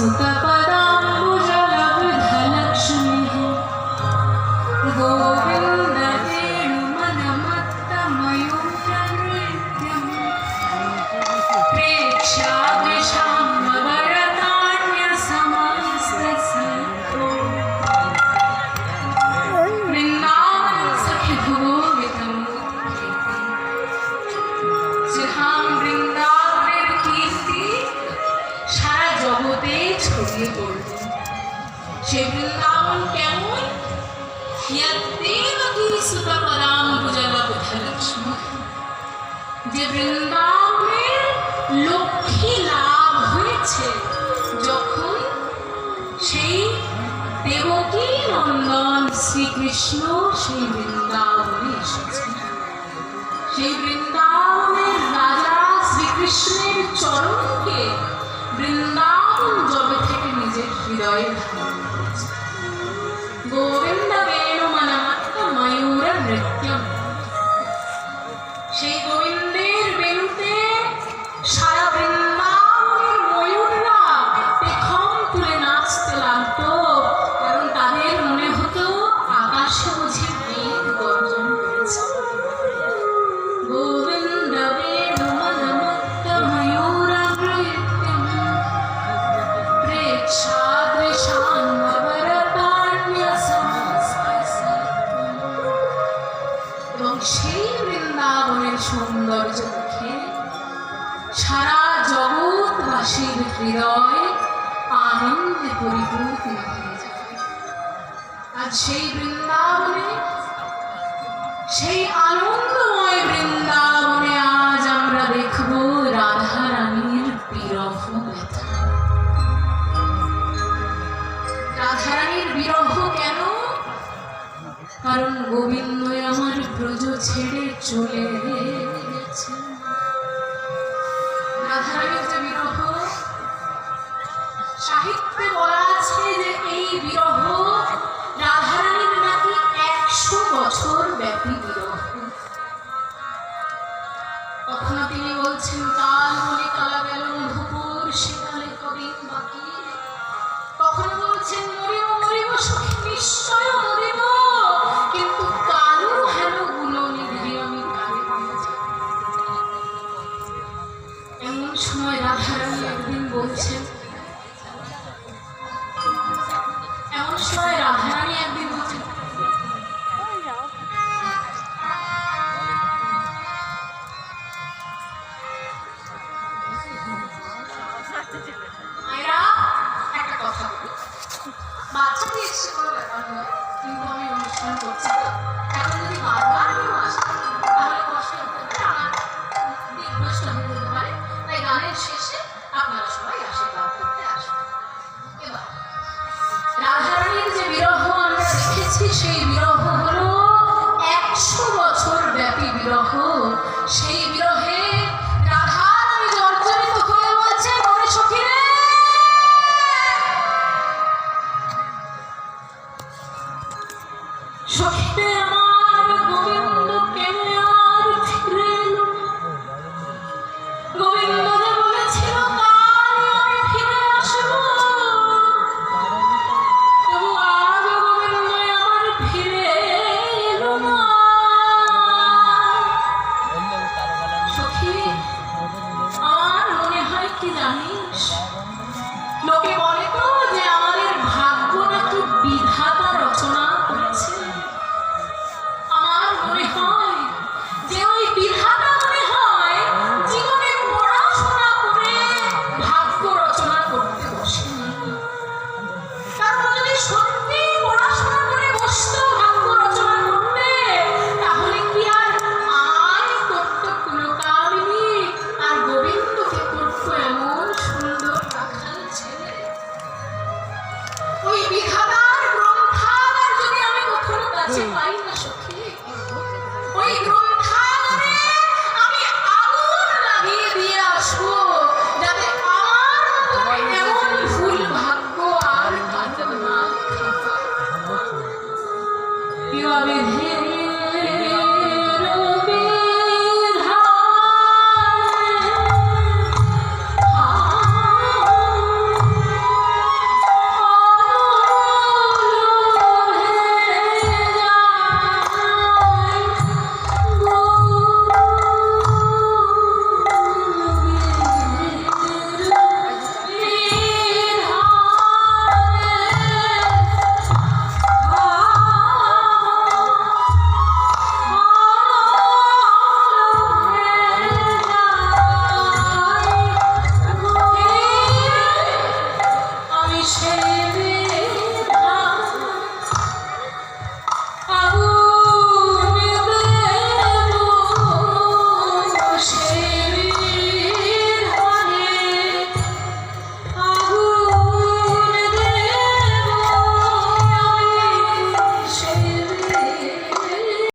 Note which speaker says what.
Speaker 1: Santa ইয়াদেবকী সুতপরাম ভুজলা বুধলক্ষ্মী যে বৃন্দাবনের লক্ষ্মী লাভ হয়েছে যখন সেই দেবকী নন্দন শ্রীকৃষ্ণ সেই বৃন্দাবনে এসেছেন সেই বৃন্দাবনের রাজা শ্রীকৃষ্ণের চরণকে বৃন্দাবন জবে থেকে নিজের হৃদয়ে ধারণ করেছে। গোবিন্দ সেই গোবিন্দের বেলুতে সারা বৃন্দাবনের ময়ূররা পেখম তুলে নাচতে লাগতো। কারণ তাদের মনে হতো আকাশে বুঝি বেদ গর্জন করেছে। গোবিন্দ ময়ূর পরিপূর্ণ হয়ে যাবে আজ সেই বৃন্দাবনে, সেই আনন্দময় বৃন্দাবনে আজ আমরা দেখব রাধা রানীর বিরহ ব্যথা। রাধা রানীর বিরহ কেন? কারণ গোবিন্দ আমার ব্রজ ছেড়ে চলে গেছে রাধারানীর যে বিরহ সাহিত্যে বলা আছে যে এই বিরহ 不知。